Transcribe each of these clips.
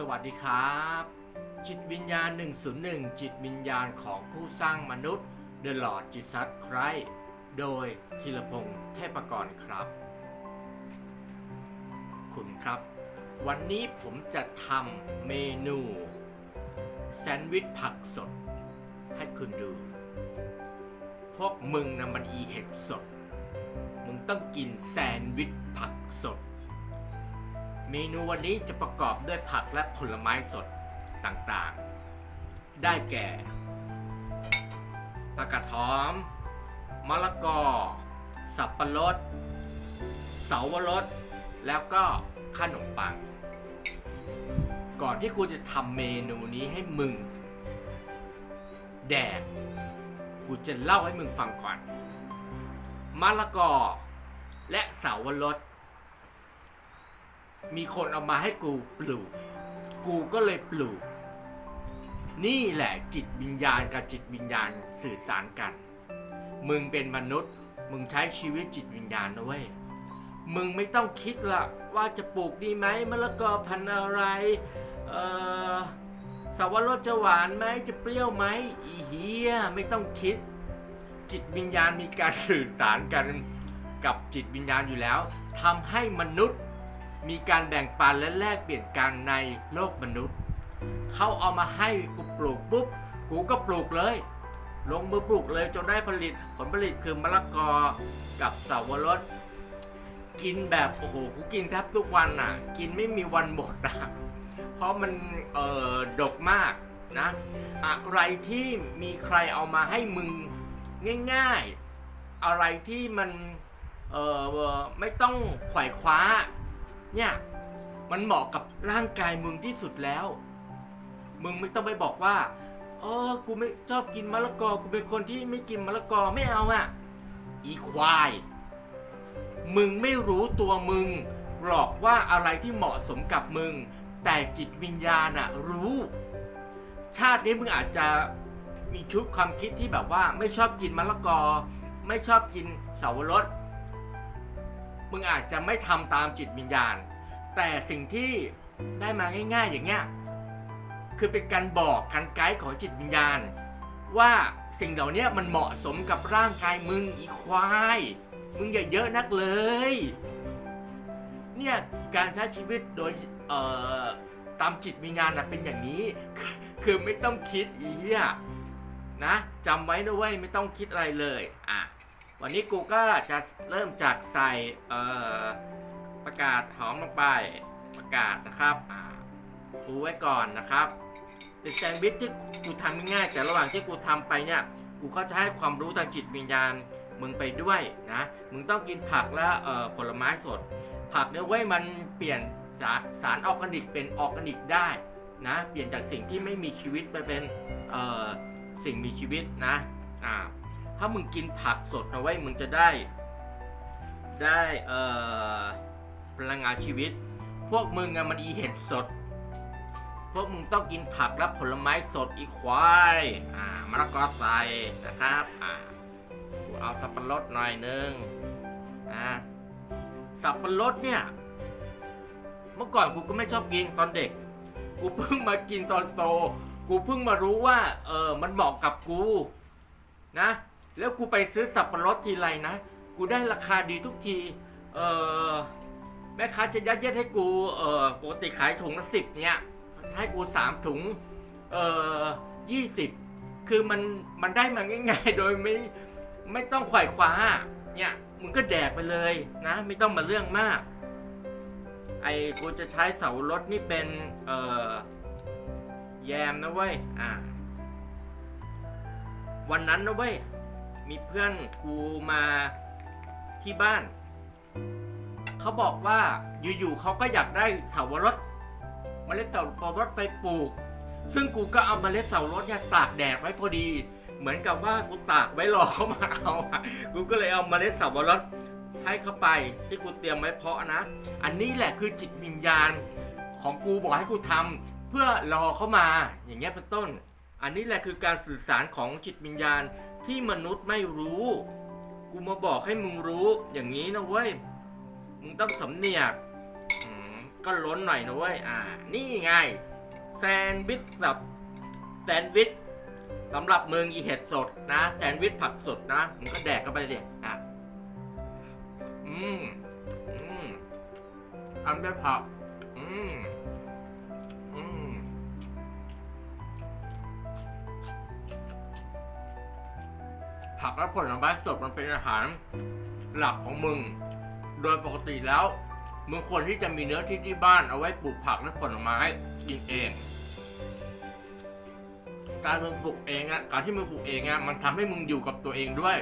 สวัสดีครับ จิตวิญญาณ 101 จิตวิญญาณของผู้สร้างมนุษย์ The Lord Jesus Christ โดยธีรพงษ์เทพกรครับ คุณครับ วันนี้ผมจะทำเมนูแซนด์วิชผักสด ให้คุณดู พวกมึงนะมันอีเห็ดสด มึงต้องกินแซนด์วิชผักสด เมนูวันนี้จะประกอบด้วยผักและผลไม้สดต่างๆ ได้แก่ผักกาดหอม มะละกอ สับปะรด เสาวรส แล้วก็ขนมปัง ก่อนที่กูจะทำเมนูนี้ให้มึง แดก กูจะเล่าให้มึงฟังก่อน มะละกอ และเสาวรส มีคนเอามาให้กูปลูก กูก็เลยปลูก นี่แหละจิตวิญญาณกับจิตวิญญาณสื่อสารกัน มึงเป็นมนุษย์ มึงใช้ชีวิตจิตวิญญาณนะเว้ย มึงไม่ต้องคิดละว่าจะปลูกดีไหมมะละกอพันธุ์อะไร เอ่อสวรสจะหวานไหมจะเปรี้ยวไหมอีเฮียไม่ต้องคิด จิตวิญญาณมีการสื่อสารกันกับจิตวิญญาณอยู่แล้วทำให้มนุษย์ มีการแบ่งปันและแลกเปลี่ยนกันในโลกมนุษย์ เขาเอามาให้กูปลูกปุ๊บกูก็ปลูกเลย ลงมือปลูกเลยจนได้ผลิตผลผลิตคือมะละกอกับเสาวรสกินแบบโอ้โหกูกินแทบทุกวันอะ กินไม่มีวันหมดอะเพราะมันเอ่อดกมากนะอะไรที่มีใครเอามาให้มึงง่าย ๆ อะไรที่มันเอ่อไม่ต้องไขว่คว้า เนี่ย มันเหมาะกับร่างกายมึงที่สุดแล้ว มึงไม่ต้องไปบอกว่าเออกูไม่ชอบกินมะละกอ กูเป็นคนที่ไม่กินมะละกอไม่เอาอะอีควาย มึงไม่รู้ตัวมึงหรอกว่าอะไรที่เหมาะสมกับมึง แต่จิตวิญญาณอะรู้ ชาตินี้มึงอาจจะมีชุดความคิดที่แบบว่าไม่ชอบกินมะละกอ ไม่ชอบกินเสาวรส มึงอาจจะไม่ทำตามจิตวิญญาณ แต่สิ่งที่ได้มาง่าย ๆ อย่างเงี้ยคือเป็นการบอกการไกด์ของจิตวิญญาณ ว่าสิ่งเหล่านี้มันเหมาะสมกับร่างกายมึงอีควาย มึงอย่าเยอะนักเลย เนี่ยการใช้ชีวิตโดยเอ่อตามจิตวิญญาณนะเป็นอย่างนี้ คือไม่ต้องคิดอีเหี้ยนะจำไว้นะเว้ยไม่ต้องคิดอะไรเลยอะ วันนี้กูก็จะเริ่มจากใส่เอ่อประกาศหอมลงไปประกาศนะครับอ่าคูไว้ก่อนนะครับเป็นแซนด์วิชที่กูทำง่ายแต่ระหว่างที่กูทำไปเนี่ยกูก็จะให้ความรู้ทางจิตวิญญาณมึงไปด้วยนะมึงต้องกินผักและเอ่อผลไม้สด ผักเนี่ยเว้ยมันเปลี่ยนสารสารออร์แกนิกเป็นออร์แกนิกได้นะเปลี่ยนจากสิ่งที่ไม่มีชีวิตไปเป็นเอ่อสิ่งมีชีวิตนะอ่า ถ้ามึงกินผักสดนะไว้มึงจะได้ ได้เอ่อพลังงานชีวิต พวกมึงอะมันอีเห็ดสด พวกมึงต้องกินผักและผลไม้สดอีควายอ่ามะละกอใส่นะครับอ่ากูเอาสับปะรดหน่อยนึงนะสับปะรดเนี่ย เมื่อก่อนกูก็ไม่ชอบกินตอนเด็ก กูเพิ่งมากินตอนโต กูเพิ่งมารู้ว่า เออมันเหมาะกับกูนะ แล้วกูไปซื้อสับปะรดทีไรนะ กูได้ราคาดีทุกที เออแม่ค้าจะยัดเยียดให้กูเออปกติขายถุงละสิบเนี่ยให้กูสามถุงเออยี่สิบคือมันมันได้มาง่ายๆ โดยไม่ไม่ต้องไขว่คว้าเนี่ยมึงก็แดกไปเลยนะ ไม่ต้องมาเรื่องมาก ไอ้กูจะใช้เสารถนี่เป็นเออแยมนะเว้ยอ่าวันนั้นนะเว้ย มีเพื่อนกูมาที่บ้าน เขาบอกว่าอยู่ๆเขาก็อยากได้เสาวรสเมล็ดเสาวรสไปปลูก ซึ่งกูก็เอาเมล็ดเสาวรสเนี่ยตากแดดไว้พอดี เหมือนกับว่ากูตากไว้รอเขามาเอาอะกูก็เลยเอาเมล็ดเสาวรสให้เข้าไปที่กูเตรียมไว้เพาะนะ อันนี้แหละคือจิตวิญญาณของกูบอกให้กูทำเพื่อรอเขามาอย่างเงี้ยเป็นต้น อันนี้แหละคือการสื่อสารของจิตวิญญาณ ที่มนุษย์ไม่รู้ กูมาบอกให้มึงรู้อย่างนี้นะเว้ย มึงต้องสำเนียกก็ล้นหน่อยนะเว้ย อ่า นี่ไง แซนด์วิชสับ แซนด์วิชสำหรับมึงอีเห็ดสดนะ แซนด์วิชผักสดนะ มึงก็แดกเข้าไปเลยอะ อืม อืม อันได้ผัก อืม ผักและผลไม้สดมันเป็นอาหารหลักของมึง โดยปกติแล้ว มึงควรที่จะมีเนื้อที่ที่บ้านเอาไว้ปลูกผักและผลไม้กินเอง การมึงปลูกเองอะการที่มึงปลูกเองอะมันทำให้มึงอยู่กับตัวเองด้วย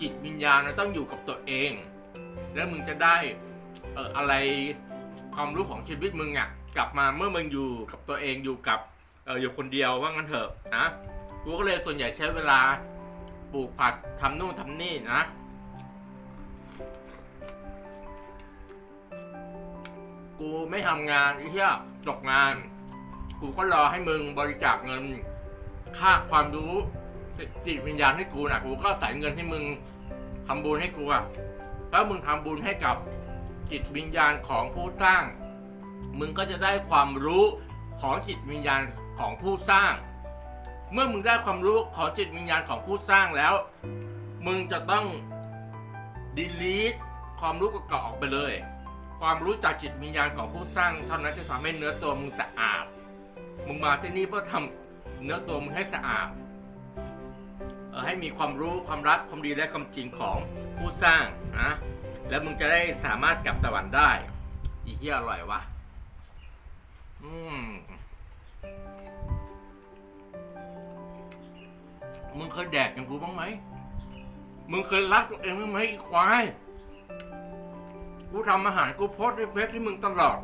จิตวิญญาณต้องอยู่กับตัวเอง แล้วมึงจะได้เอออะไรความรู้ของชีวิตมึงอะกลับมาเมื่อมึงอยู่กับตัวเองอยู่กับเอออยู่คนเดียวว่างั้นเถอะนะกูก็เลยส่วนใหญ่ใช้เวลา ปลูกผักทำนู่นทำนี่นะ กูไม่ทำงานไอ้เหี้ยตกงาน กูก็รอให้มึงบริจาคเงิน ค่าความรู้จิตวิญญาณให้กูนะกูก็ใส่เงินให้มึงทำบุญให้กูอะแล้วมึงทำบุญให้กับจิตวิญญาณของผู้สร้าง มึงก็จะได้ความรู้ของจิตวิญญาณของผู้สร้าง เมื่อมึงได้ความรู้ของจิตวิญญาณของผู้สร้างแล้ว มึงจะต้อง delete ความรู้เก่าๆออกไปเลย ความรู้จากจิตวิญญาณของผู้สร้าง เท่านั้นจะทำให้เนื้อตัวมึงสะอาด มึงมาที่นี่เพื่อทำเนื้อตัวมึงให้สะอาดให้มีความรู้ความรักความดีและความจริงของผู้สร้างนะแล้วมึงจะได้สามารถกลับตะวันได้ อีเหี้ยอร่อยวะอืม มึงเคยแดกอย่างกูบ้างไหม มึงเคยรักตัวเองบ้างไหมไอีควาย กูทำอาหารกูโพสต์ในเฟซที่มึงตลอด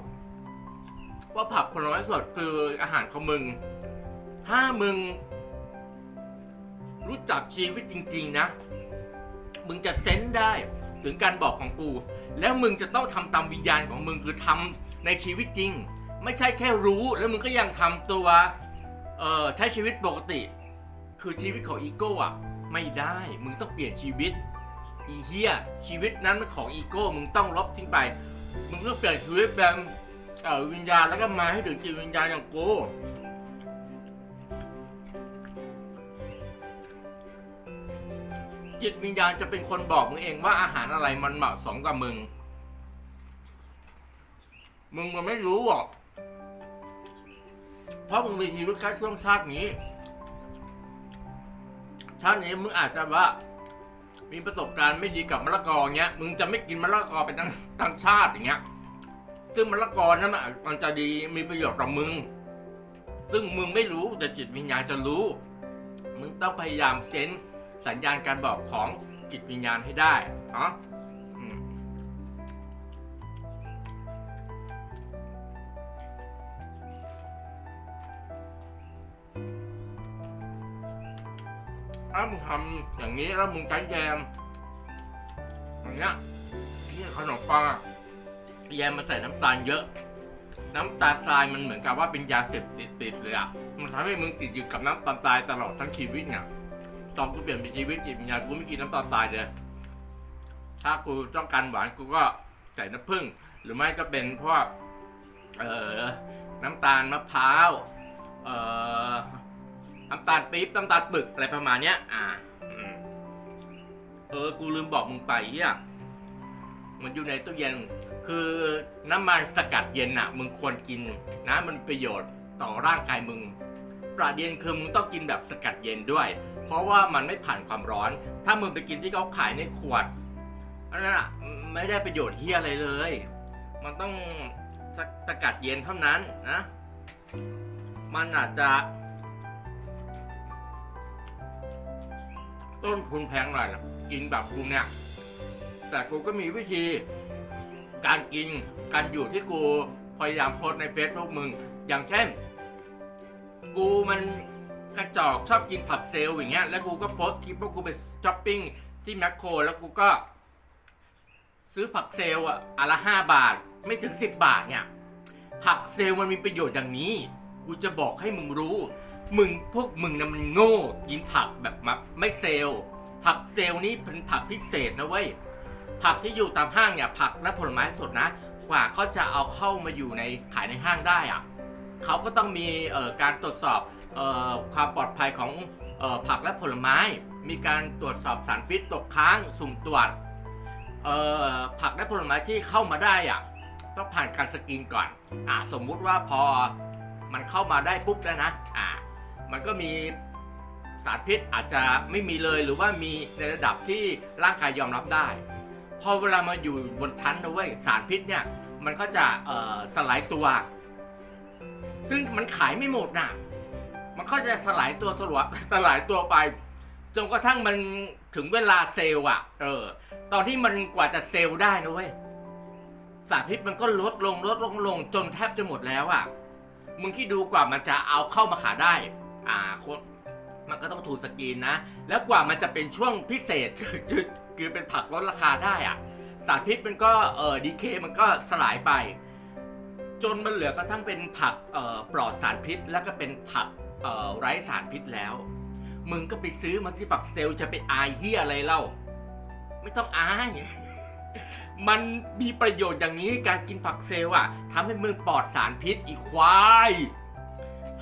ว่าผักผลไม้สดคืออาหารของมึง ถ้ามึง รู้จักชีวิตจริง ๆ นะ มึงจะเซนได้ถึงการบอกของกู แล้วมึงจะต้องทำตามวิญญาณของมึงคือทำในชีวิตจริง ไม่ใช่แค่รู้แล้วมึงก็ยังทำตัวใช้ชีวิตปกติ คือชีวิตของอีโก้อะไม่ได้ มึงต้องเปลี่ยนชีวิต อีเฮียชีวิตนั้นมันของอีโก้ มึงต้องลบทิ้งไป มึงต้องเปลี่ยนชีวิตแบบวิญญาณแล้วก็มาให้ถึงจิตวิญญาณอย่างกูจิตวิญญาณจะเป็นคนบอกมึงเองว่าอาหารอะไรมันเหมาะสมกับมึง มึงมันไม่รู้หรอก เพราะมึงมีชีวิตแค่ช่วงชาตินี้ ชาตินี้มึงอาจจะว่า มีประสบการณ์ไม่ดีกับมะละกอเงี้ย มึงจะไม่กินมะละกอเป็นทั้งทั้งชาติอย่างเงี้ย ซึ่งมะละกอนั้นมันมันจะดีมีประโยชน์กับมึง ซึ่งมึงไม่รู้แต่จิตวิญญาณจะรู้ มึงต้องพยายามเซนสัญญาณการบอกของจิตวิญญาณให้ได้เนาะอื ถ้ามึงทำอย่างนี้แล้วมึงใช้แยมอย่างเงี้ยนี่ขนมปังอะแยมมันใส่น้ำตาลเยอะ น้ำตาลทรายมันเหมือนกับว่าเป็นยาเสพติดเลยอะมันทำให้มึงติดอยู่กับน้ำตาลทรายตลอดทั้งชีวิตเนี่ยตอนกูเปลี่ยนเป็นชีวิตจิตวิญญาณกูไม่กินน้ำตาลทรายเลยถ้ากูต้องการหวานกูก็ใส่น้ำผึ้งหรือไม่ก็เป็นพวกเอ่อน้ำตาลมะพร้าวเอ่อ น้ำตาลปี๊บน้ำตาลปึกอะไรประมาณเนี้ย อ่าเออ กูลืมบอกมึงไปเฮียมันอยู่ในตู้เย็น คือน้ำมันสกัดเย็นอะมึงควรกินนะมันประโยชน์ต่อร่างกายมึง ประเด็นคือมึงต้องกินแบบสกัดเย็นด้วย เพราะว่ามันไม่ผ่านความร้อน ถ้ามึงไปกินที่เขาขายในขวดอันนั้นอะไม่ได้ประโยชน์เฮียอะไรเลย มันต้องสสกัดเย็นเท่านั้นนะ มันอาจจะ ต้นทุนแพงหน่อยนะกินแบบกูเนี่ยแต่กูก็มีวิธี การกินการอยู่ที่กูพยายามโพสในเฟซบุ๊กมึง อย่างเช่น กูมันกระจอกชอบกินผักเซลล์อย่างเงี้ย แล้วกูก็โพสคลิปว่ากูไปช้อปปิ้งที่แมคโคร แล้วกูก็ ซื้อผักเซลล์อะอันละห้าบาท ไม่ถึงสิบบาทเนี่ย ผักเซลล์มันมีประโยชน์อย่างนี้ กูจะบอกให้มึงรู้ มึงพวกมึงนะมันโง่กินผักแบบมาไม่เซลล์ผักเซลล์นี้เป็นผักพิเศษนะเว้ยผักที่อยู่ตามห้างเนี่ยผักและผลไม้สดนะ กว่าเขาจะเอาเข้ามาอยู่ในขายในห้างได้อะเขาก็ต้องมีการตรวจสอบออความปลอดภัยของออผักและผลไม้ มีการตรวจสอบสารพิษตกค้างสุ่มตรวจผักและผลไม้ที่เข้ามาได้อะต้องผ่านการสกรีนก่อนอ่าสมมุติว่าพอมันเข้ามาได้ปุ๊บแล้วนะอ่า มันก็มีสารพิษอาจจะไม่มีเลยหรือว่ามีในระดับที่ร่างกายยอมรับได้ พอเวลามาอยู่บนชั้นนะเว้ยสารพิษเนี่ยมันก็จะสลายตัว ซึ่งมันขายไม่หมดนะมันก็จะสลายตัวสลวสลายตัวไป จนกระทั่งมันถึงเวลาเซลล์อะ เออ ตอนที่มันกว่าจะเซลล์ได้นะเว้ยสารพิษมันก็ลดลงลดลงลงจนแทบจะหมดแล้วอะ มึงที่ดูกว่ามันจะเอาเข้ามาขายได้ อ่าคนมันก็ต้องถูกสกรีนนะ แล้วกว่ามันจะเป็นช่วงพิเศษคือคือเป็นผักลดราคาได้อะสารพิษมันก็เออดีเคมันก็สลายไป จนมันเหลือกระทั่งเป็นผักเอ่อปลอดสารพิษ แล้วก็เป็นผักเอ่อไร้สารพิษแล้ว มึงก็ไปซื้อมาสิผักเซลล์จะไปอายเฮียอะไรเล่า ไม่ต้องอายมันมีประโยชน์อย่างนี้การกินผักเซลล์อะทำให้มึงปลอดสารพิษอีควาย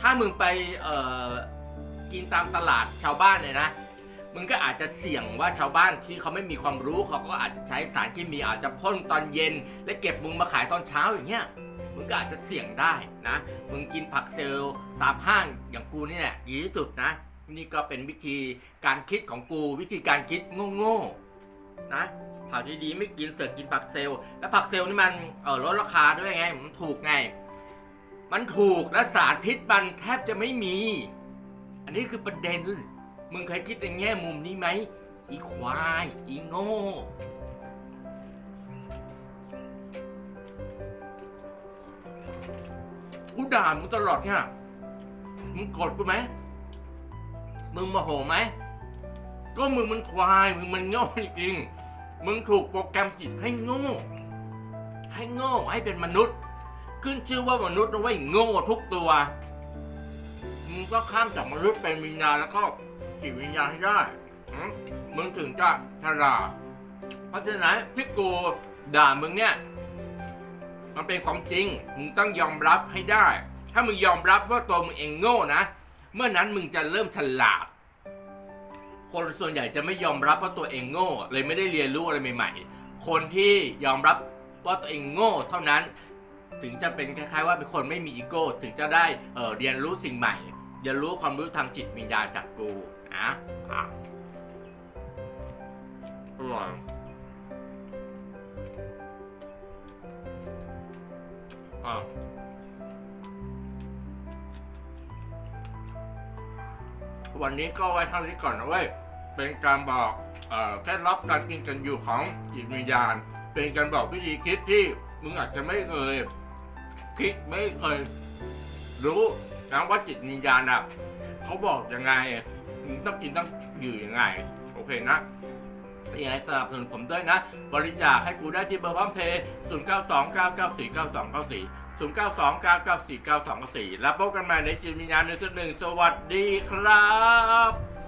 ถ้ามึงไปเอ่อกินตามตลาดชาวบ้านเนี่ยนะ มึงก็อาจจะเสี่ยงว่าชาวบ้านที่เขาไม่มีความรู้เขาก็อาจจะใช้สารเคมีอาจจะพ่นตอนเย็น และเก็บมึงมาขายตอนเช้าอย่างเงี้ย มึงก็อาจจะเสี่ยงได้นะ มึงกินผักเซลล์ตามห้างอย่างกูนี่แหละดีที่สุดนะ นี่ก็เป็นวิธีการคิดของกูวิธีการคิดโง่ๆนะผักดีๆไม่กินเสือกกินผักเซลล์แล้วผักเซลล์นี่มันเออลดราคาด้วยไงมันถูกไง มันถูกและสารพิษมันแทบจะไม่มี อันนี้คือประเด็น มึงเคยคิดในแง่มุมนี้ไหม อีควาย อีโง่ กูด่ามึงตลอดเนี่ย มึงกดกูไหม มึงโมโหไหม ก็มึงมันควาย มึงมันโง่จริง มึงถูกโปรแกรมจิตให้โง่ ให้โง่ให้เป็นมนุษย์ ขึ้นชื่อว่ามนุษย์นะเว้ยโง่ทุกตัวมึงก็ข้ามจากมนุษย์เป็นวิญญาณแล้วก็จิตวิญญาณให้ได้มมึงถึงจะฉลาดเพราะฉะนั้นที่กูด่ามึงเนี่ย มันเป็นความจริง มึงต้องยอมรับให้ได้ ถ้ามึงยอมรับว่าตัวมึงเองโง่นะ เมื่อนั้นมึงจะเริ่มฉลาด คนส่วนใหญ่จะไม่ยอมรับว่าตัวเองโง่ เลยไม่ได้เรียนรู้อะไรใหม่ ๆ คนที่ยอมรับว่าตัวเองโง่เท่านั้น ถึงจะเป็นคล้ายๆว่าเป็นคนไม่มีอีโก้ ถึงจะได้เเรียนรู้สิ่งใหม่เรียนรู้ความรู้ทางจิตวิญญาณจากกูอะอะอร่อยอะวันนี้ก็ไว้เท่านี้ก่อนนะเว้ย เป็นการบอกเอ่อเคล็ดลับการกินกันอยู่ของจิตวิญญาณ เป็นการบอกวิธีคิดที่มึงอาจจะไม่เคย คิดไม่เคยรู้นะว่าจิตวิญญาณอะเขาบอกยังไงต้องกินต้องอยู่ยังไง โอเคนะยังไงสนับสนุนผมด้วยนะ บริจาคให้กูได้ที่เบอร์พร้อมเพย์0 9 2 9 9 4 9 2 9 4 0 9 2 9 9 4 9 2 9 4แล้วพบกันใหม่ในจิตวิญญาณหนึ่งสุดหนึ่งสวัสดีครับ